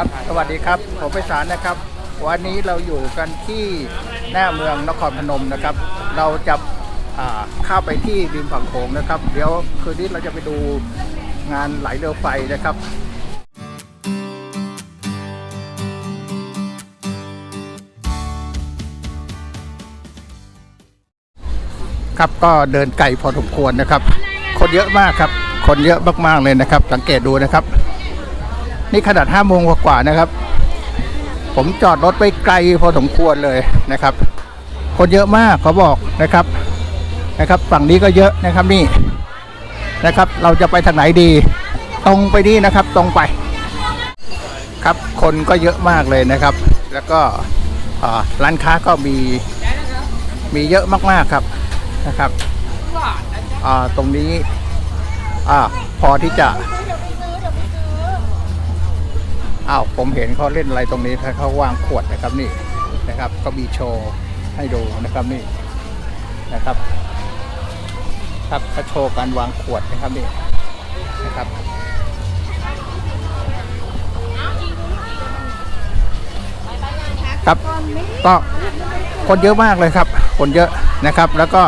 ครับ สวัสดีครับ ผมไปสารนะครับ วันนี้เราอยู่กันที่หน้าเมืองนครพนมนะครับ เราจะเข้าไปที่ริมฝั่งโขงนะครับ เดี๋ยวคืนนี้เราจะไปดูงานไหลเรือไฟนะครับครับก็เดินไกลพอสมควรนะครับ คนเยอะมากครับ คนเยอะมากๆเลยนะครับ สังเกตดูนะครับ นี่ขนาดห้าโมงกว่าๆนะครับ ผมจอดรถไปไกลพอสมควรเลยนะครับ คนเยอะมากเขาบอกนะครับนะครับฝั่งนี้ก็เยอะนะครับนี่นะครับ เราจะไปทางไหนดี ตรงไปนี่นะครับ ตรงไป ครับคนก็เยอะมากเลยนะครับ แล้วก็ร้านค้าก็มีมีเยอะมากๆครับนะครับตรงนี้พอที่จะ อ้าวผมเห็นเขาเล่นอะไรตรงนี้เขาวางขวดนะครับนี่นะครับ ก็มีโชว์ให้ดูนะครับนี่นะครับ ครับเขาโชว์การวางขวดนะครับนี่นะครับครับก็คนเยอะมากเลยครับ คนเยอะนะครับ แล้วก็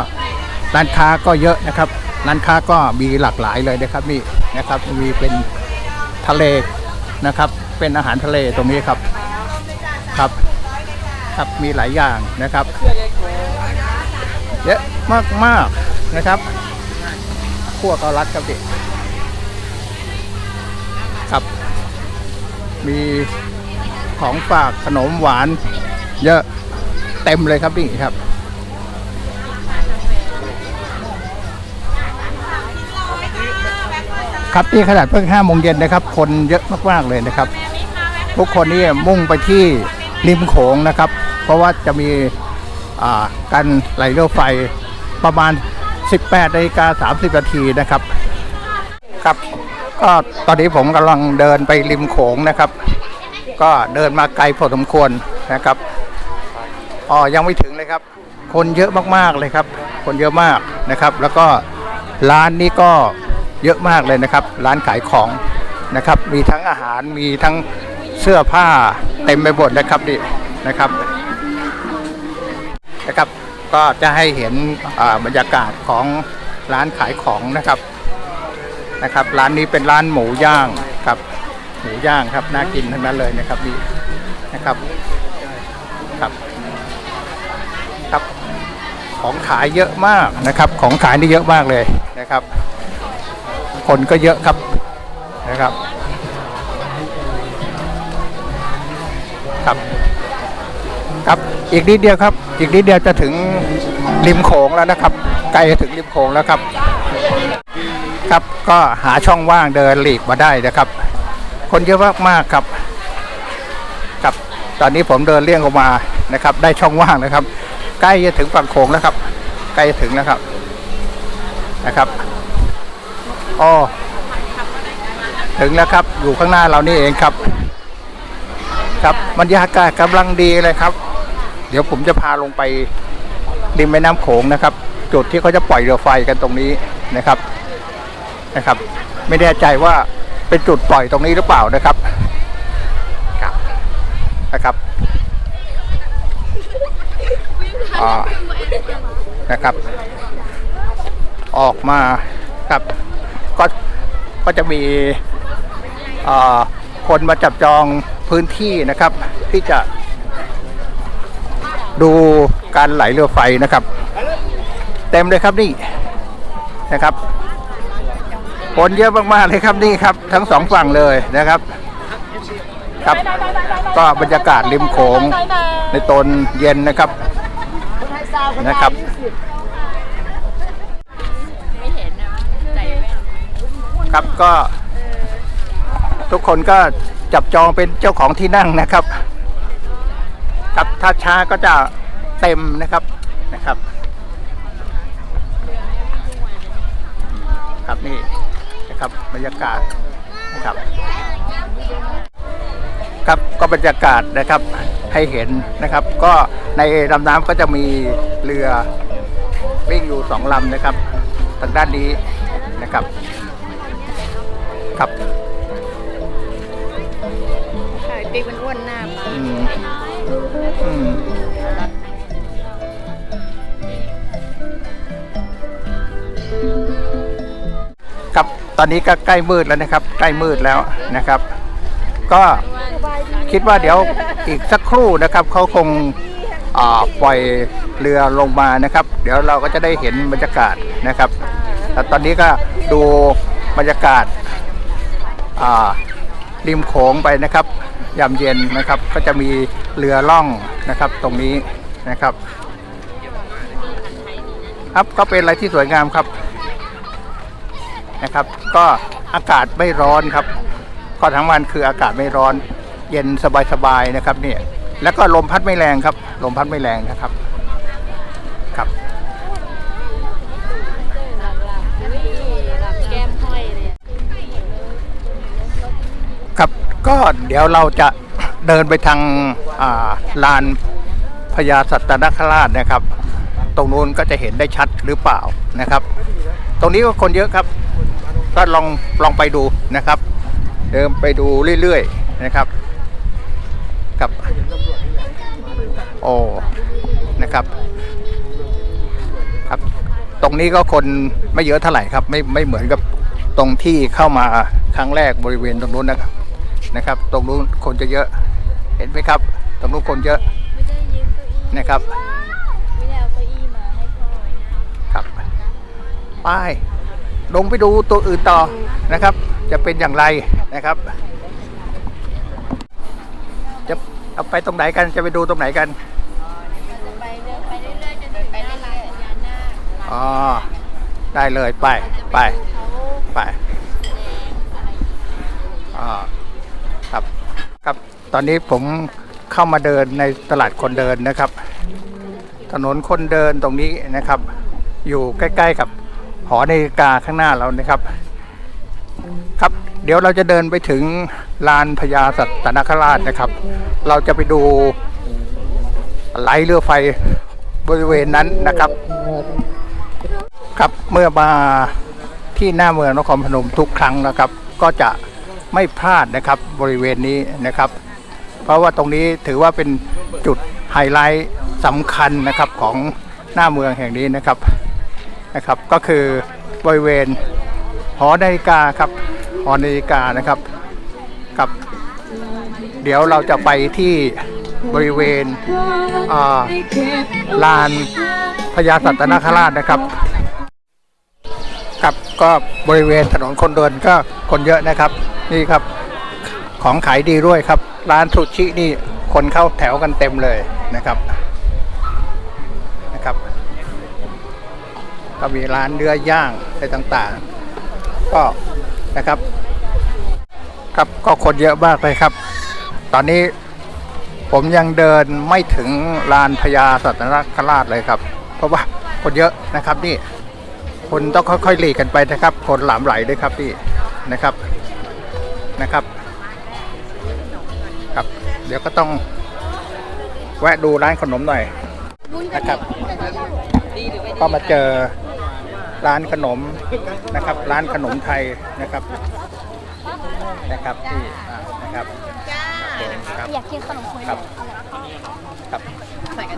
ร้านค้าก็เยอะนะครับ ร้านค้าก็มีหลากหลายเลยนะครับนี่นะครับ มีเป็นทะเลนะครับ เป็นอาหารทะเลตรงนี้ครับครับครับมีหลายอย่างนะครับเยอะมากมากๆนะครับขั้วเกาลัดครับดิครับ มีของฝากขนมหวาน เยอะเต็มเลยครับนี่ครับครับที่ขนาดเพิ่งห้าโมงเย็นนะครับ คนเยอะมากๆเลยนะครับ ทุกคนนี่มุ่งไปที่ริมโขงนะครับ เพราะว่าจะมีการไหลเรือไฟประมาณ 18นาฬิกา30นาทีนะครับครับ ก็ตอนนี้ผมกำลังเดินไปริมโขงนะครับ ก็เดินมาไกลพอสมควรนะครับอ๋อยังไม่ถึงเลยครับ คนเยอะมากๆเลยครับ คนเยอะมากนะครับ แล้วก็ร้านนี้ก็เยอะมากเลยนะครับ ร้านขายของนะครับ มีทั้งอาหารมีทั้ง เสื้อผ้าเต็มไปหมดนะครับดินะครับนะครับ ก็จะให้เห็นบรรยากาศของร้านขายของนะครับนะครับ ร้านนี้เป็นร้านหมูย่างครับ หมูย่างครับน่ากินทั้งนั้นเลยนะครับนี่นะครับครับครับของขายเยอะมากนะครับ ของขายนี่เยอะมากเลยนะครับ คนก็เยอะครับนะครับ ครับ ครับอีกนิดเดียวครับ อีกนิดเดียวจะถึงริมโขงแล้วนะครับ ใกล้จะถึงริมโขงแล้วครับ ครับก็หาช่องว่างเดินหลีกมาได้นะครับ คนเยอะมากๆครับ ครับ ตอนนี้ผมเดินเลี่ยงออกมานะครับ ได้ช่องว่างนะครับ ใกล้จะถึงฝั่งโขงแล้วครับ ใกล้จะถึงแล้วครับนะครับอ๋อถึงแล้วครับ อยู่ข้างหน้าเรานี่เองครับ ครับบรรยากาศกำลังดีเลยครับ เดี๋ยวผมจะพาลงไปริมแม่น้ำโขงนะครับ จุดที่เขาจะปล่อยเรือไฟกันตรงนี้นะครับนะครับ ไม่แน่ใจว่าเป็นจุดปล่อยตรงนี้หรือเปล่านะครับครับนะครับอ่านะครับ ออกมาครับก็ก็จะมีอ่าคนมาจับจอง พื้นที่นะครับ ที่จะ ดูการไหลเรือไฟนะครับ เต็มเลยครับนี่นะครับคนเยอะมากๆเลยครับนี่ครับ ทั้งสองฝั่งเลยนะครับครับ ก็บรรยากาศริมโขงในตอนเย็นนะครับนะครับครับก็ทุกคนก็ จับจองเป็นเจ้าของที่นั่งนะครับครับถ้าช้าก็จะเต็มนะครับนะครับ ครับนี่นะครับบรรยากาศนะครับ ครับก็บรรยากาศนะครับให้เห็นนะครับ ก็ในลำน้ำก็จะมีเรือวิ่งอยู่สองลำนะครับ ทางด้านนี้นะครับครับ ปีกมันอ้วนหน้ามาอืมอืมครับตอนนี้ก็ใกล้มืดแล้วนะครับ ใกล้มืดแล้วนะครับ ก็คิดว่าเดี๋ยวอีกสักครู่นะครับเขาคงอ่าปล่อยเรือลงมานะครับ เดี๋ยวเราก็จะได้เห็นบรรยากาศนะครับแต่ตอนนี้ก็ดูบรรยากาศอ่าริมโขงไปนะครับ ยามเย็นนะครับ ก็จะมีเรือล่องนะครับ ตรงนี้นะครับครับก็เป็นอะไรที่สวยงามครับนะครับ ก็อากาศไม่ร้อนครับข้อทั้งวันคืออากาศไม่ร้อน เย็นสบายๆนะครับเนี่ยแล้วก็ลมพัดไม่แรงครับ ลมพัดไม่แรงนะครับครับ ก็เดี๋ยวเราจะเดินไปทางาลานพญาสัตนคราชนะครับ ตรงนู้นก็จะเห็นได้ชัดหรือเปล่านะครับ ตรงนี้ก็คนเยอะครับ ก็ลองลองไปดูนะครับ เดินไปดูเรื่อยๆนะครับครับโอ้นะครับครับ ตรงนี้ก็คนไม่เยอะเท่าไหร่ครับ ไม่ไม่เหมือนกับตรงที่เข้ามาครั้งแรกบริเวณตรงนู้นนะครับ นะครับ ตรงนู้นคนจะเยอะ เห็นไหมครับ ตรงนู้นคนเยอะไม่ได้ยืมเก้าอี้นะครับ ไม่ได้เอาเก้าอี้มาให้พ่อไว้นะครับไปลงไปดูตัวอื่นต่อนะครับ จะเป็นอย่างไรนะครับ จะเอาไปตรงไหนกันจะไปดูตรงไหนกันจะไปเรื่อยไปเรื่อยๆจนถึงหน้าลานพญานาคอ๋อได้เลยไปไปเขาไป ตอนนี้ผมเข้ามาเดินในตลาดคนเดินนะครับ ถนนคนเดินตรงนี้นะครับ อยู่ใกล้ ๆ กับหอนาฬิกาข้างหน้าเรานะครับ ครับเดี๋ยวเราจะเดินไปถึงลานพญาสัตนคราชนะครับ เราจะไปดูไหลเรือไฟบริเวณนั้นนะครับ ครับเมื่อมาที่หน้าเมืองนครพนมทุกครั้งนะครับ ก็จะไม่พลาดนะครับบริเวณนี้นะครับ เพราะว่าตรงนี้ถือว่าเป็นจุดไฮไลท์สำคัญนะครับของหน้าเมืองแห่งนี้นะครับนะครับ ก็คือบริเวณหอนาฬิกาครับหอนาฬิกานะครับครับ เดี๋ยวเราจะไปที่บริเวณลานพญาสัตนคราชนะครับครับก็บริเวณถนนคนเดินก็คนเยอะนะครับ นี่ครับของขายดีด้วยครับ ร้านซูชินี่คนเข้าแถวกันเต็มเลยนะครับนะครับ ก็มีร้านเนื้อย่างอะไรต่างๆ ก็นะครับ ครับก็คนเยอะมากเลยครับ ตอนนี้ผมยังเดินไม่ถึงลานพญาสัตนคราชเลยครับ เพราะว่าคนเยอะนะครับนี่คนต้องค่อยๆหลีกกันไปนะครับ คนหลามไหลด้วยครับพี่นะครับนะครับ เดี๋ยวก็ต้องแวะดูร้านขนมหน่อยนะครับ ก็มาเจอร้านขนมนะครับ ร้านขนมไทยนะครับนะครับที่อ่านะครับครับอยากกินขนมคนครับครับ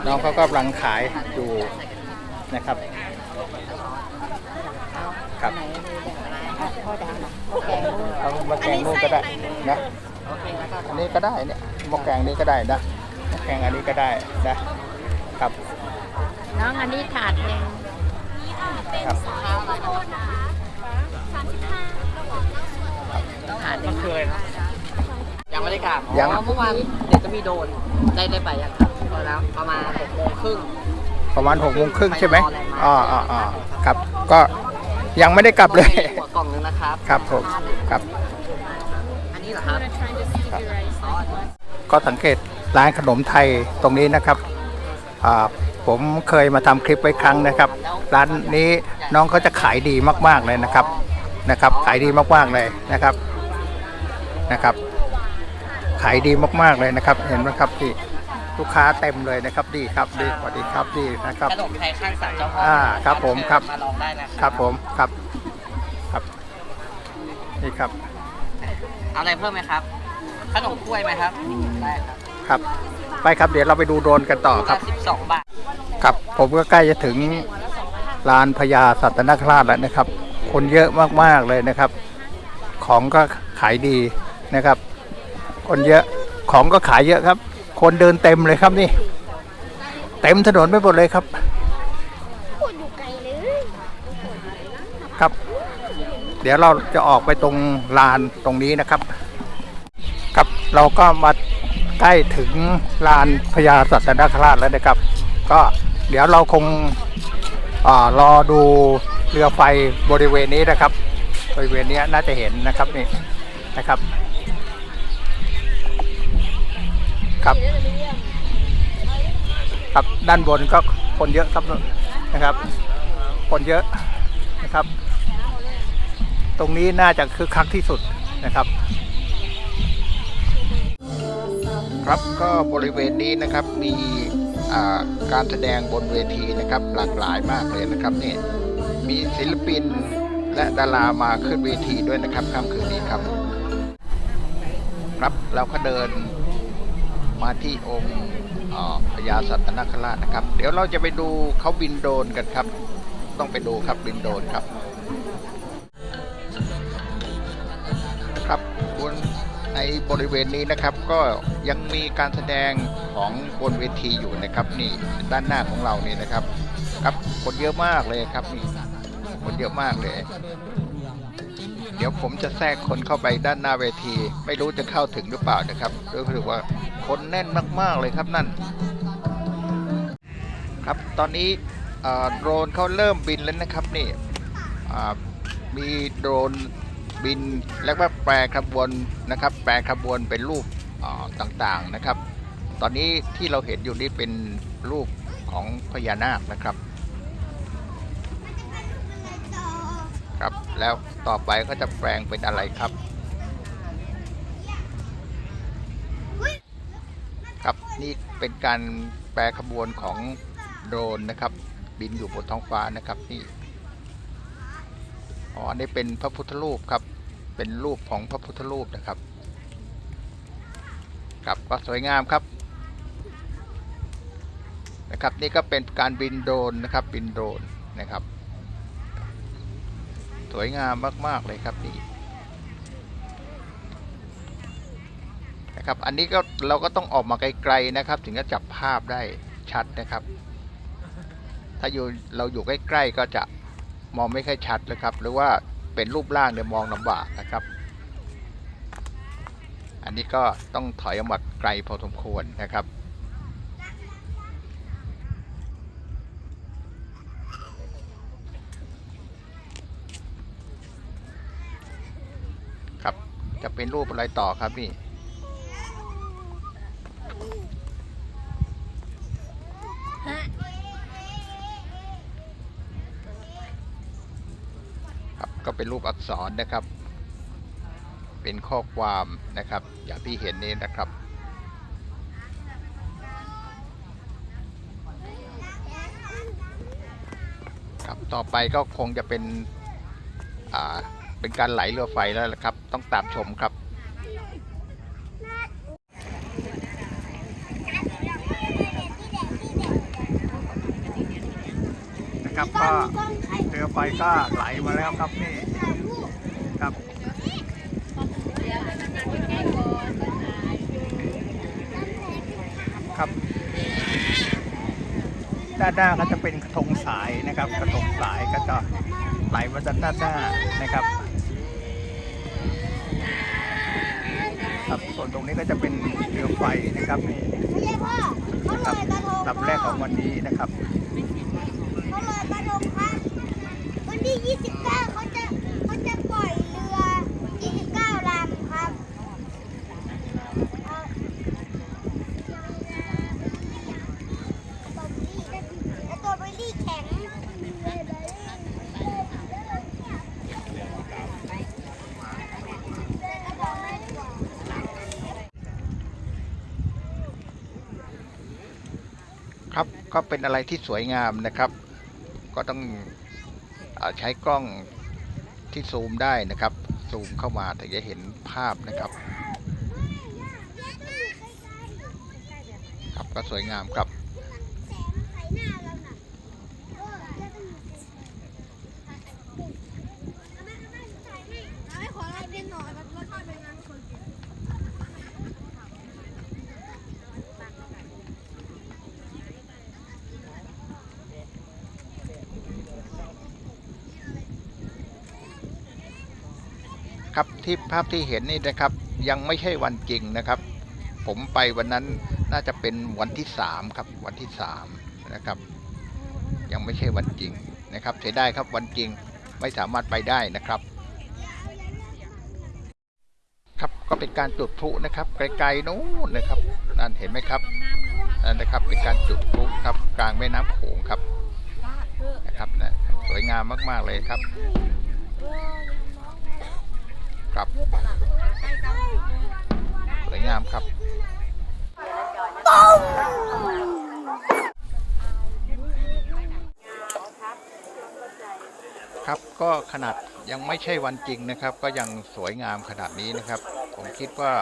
น้องเขาก็กำลังขายอยู่นะครับครับเอามาแกงนู่นก็ได้นะอันนี้ก็ได้เนี่ยห มกแกงนี้ก็ได้นะหมกแกงอันนี้ก็ได้นะครับน้องอันนี้ถาดหนึ่งครับถาดหนึ่งยังไม่ได้กลับยังอ๋อเมื่อวานเดี๋ยวจะมีโดรนได้ได้ไปยังครับพอแล้วประมาณหกโมงครึ่งประมาณหกโมงครึ่งใช่ไหมอ๋ออ๋ออ๋อครับ ก็ยังไม่ได้กลับเลยหัวกล่องนึงนะครับ ครับผม ครับ อันนี้เหรอครับ ก็สังเกตร้านขนมไทยตรงนี้นะครับอ่าผมเคยมาทำคลิปไว้ครั้งนะครับ ร้านนี้น้องเขาจะขายดีมาก ๆเลยนะครับนะครับ ขายดีมากๆเลยนะครับนะครับ ขายดีมากๆเลยนะครับ เห็นไหมครับที่ลูกค้าเต็มเลยนะครับดีครับดีสวัสดีครับดีนะครับขนมไทยข้างศาลเจ้าพ่ออ่าครับผมครับมาลองได้นะคครับรับผมครับครับนี่ครับเอาอะไรเพิ่มไหมครับ ขนมกล้วยไหมครับได้ครับครับ ไปครับเดี๋ยวเราไปดูโดรนกันต่อครับ สิบสองบาท ครับผมก็ใกล้จะถึงลานพญาสัตนคราชแล้วนะครับ คนเยอะมากๆเลยนะครับ ของก็ขายดีนะครับ คนเยอะของก็ขายเยอะครับ คนเดินเต็มเลยครับนี่ เต็มถนนไปหมดเลยครับ พูดอยู่ไกลเลยครับ เดี๋ยวเราจะออกไปตรงลานตรงนี้นะครับครับ เราก็มาใกล้ถึงลานพญาสัตนคราชแล้วนะครับ ก็เดี๋ยวเราคงอรอดูเรือไฟบริเวณนี้นะครับ บริเวณนี้น่าจะเห็นนะครับนี่นะครับ ครับ ครับด้านบนก็คนเยอะครับนะครับ คนเยอะนะครับ ตรงนี้น่าจะคึกคักที่สุดนะครับ ครับก็บริเวณนี้นะครับมีการแสดงบนเวทีนะครับหลากหลายมากเลยนะครับนี่มีศิลปินและดารามาขึ้นเวทีด้วยนะครับค่ำคืนนี้ครับ ครับเราก็เดินมาที่องค์พญาสัตนคราชนะครับ เดี๋ยวเราจะไปดูเขาบินโดนกันครับ ต้องไปดูครับบินโดนครับ ในบริเวณนี้นะครับ ก็ยังมีการแสดงของบนเวทีอยู่นะครับ นี่ด้านหน้าของเรานี่นะครับ ครับคนเยอะมากเลยครับนี่คนเยอะมากเลย เดี๋ยวผมจะแทรกคนเข้าไปด้านหน้าเวที ไม่รู้จะเข้าถึงหรือเปล่านะครับรู้สึกว่าคนแน่นมากๆเลยครับนั่น ครับตอนนี้โดรนเขาเริ่มบินแล้วนะครับนี่มีโดรน บินแล้วก็แปรขบวนนะครับ แปรขบวนเป็นรูปต่างๆนะครับ ตอนนี้ที่เราเห็นอยู่นี่เป็นรูปของพญานาคนะครับ ครับแล้วต่อไปก็จะแปลงเป็นอะไรครับ ครับนี่เป็นการแปรขบวนของโดรนนะครับ บินอยู่บนท้องฟ้านะครับนี่อ๋ออันนี้เป็นพระพุทธรูปครับ เป็นรูปของพระพุทธรูปนะครับครับก็สวยงามครับนะครับนี่ก็เป็นการบินโดรนนะครับบินโดรนนะครับ สวยงามมาก ๆ เลยครับนี่นะครับอันนี้ก็เราก็ต้องออกมาไกลๆนะครับ ถึงจะจับภาพได้ชัดนะครับ ถ้าอยู่เราอยู่ใกล้ๆก็จะมองไม่ค่อยชัดนะครับ หรือว่า เป็นรูปร่างเนี่ยมองลำบากนะครับ อันนี้ก็ต้องถอยออกมาไกลพอสมควรนะครับ ครับจะเป็นรูปอะไรต่อครับนี่ฮะ ครับ ก็เป็นรูปอักษรนะครับ เป็นข้อความนะครับ อย่างที่เห็นนี้นะครับ ครับต่อไปก็คงจะเป็นอ่าเป็นการไหลเรือไฟแล้วละครับ ต้องตามชมครับนะครับก็ รือไฟก็ไหลมาแล้วครับนี่ครับครับ ด้านหน้าก็จะเป็นกระทงสายนะครับ กระทงสายก็จะไหลมาจากด้านหน้านะครับครับส่วนตรงนี้ก็จะเป็นเรือไฟนะครับนี่ไม่ใช่พ่อเขาลอยกระทงลำแรกของวันนี้นะครับ ที่ 29เขาจะเขาจะปล่อยเรือ 29ลำครับเอาสตรอเบอรี่แข็ง ครับก็เป็นอะไรที่สวยงามนะครับ ก็ต้องอา ใช้กล้องที่ซูมได้นะครับ ซูมเข้ามาถึงจะเห็นภาพนะครับ ครับก็สวยงามครับ ครับที่ภาพที่เห็นนี่นะครับยังไม่ใช่วันจริงนะครับ ผมไปวันนั้นน่าจะเป็นวันที่สามครับวันที่สามนะครับ ยังไม่ใช่วันจริงนะครับเสียดายครับวันจริงไม่สามารถไปได้นะครับ ครับก็เป็นการจุดพลุนะครับ ไกลๆนู้นนะครับนั่นเห็นไหมครับนั่นนะครับเป็นการจุดพลุครับกลางแม่น้ำโขงครับนะครับนะสวยงามมากๆเลยครับ ครับสวยงามครับครับก็ขนาดยังไม่ใช่วันจริงนะครับ ก็ยังสวยงามขนาดนี้นะครับ ผมคิดว่า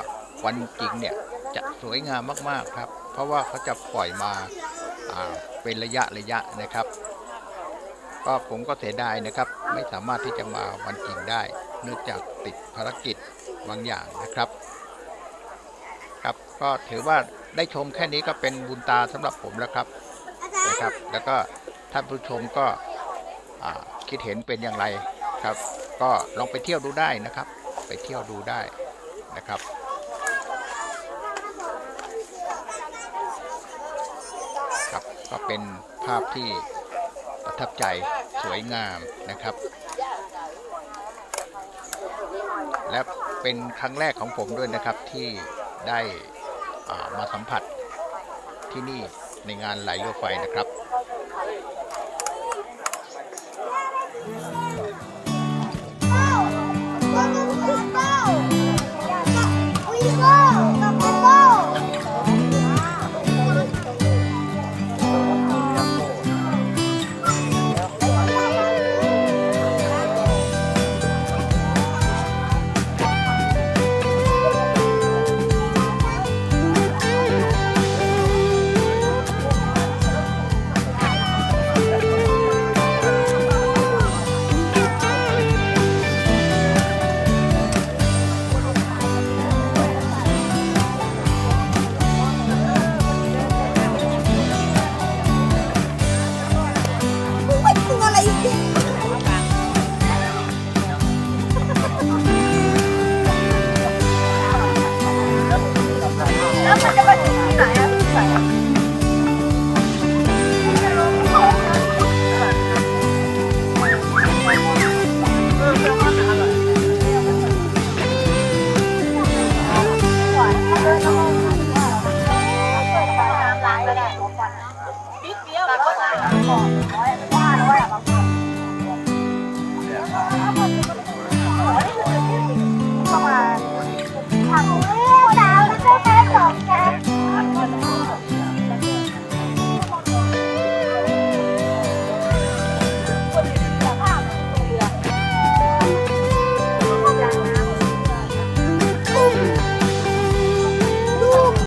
วันจริงเนี่ยจะสวยงามมากๆครับ เพราะว่าเขาจะปล่อยมาอ่าเป็นระยะระยะนะครับ ก็ผมก็เสียดายนะครับ ไม่สามารถที่จะมาวันจริงได้ เนื่องจากติดภารกิจบางอย่างนะครับ ครับก็ถือว่าได้ชมแค่นี้ก็เป็นบุญตาสำหรับผมแล้วครับนะครับ แล้วก็ท่านผู้ชมก็คิดเห็นเป็นอย่างไรครับ ก็ลองไปเที่ยวดูได้นะครับ ไปเที่ยวดูได้นะครับครับก็เป็นภาพที่ประทับใจสวยงามนะครับ และเป็นครั้งแรกของผมด้วยนะครับที่ได้มาสัมผัสที่นี่ในงานไหลเรือไฟนะครับ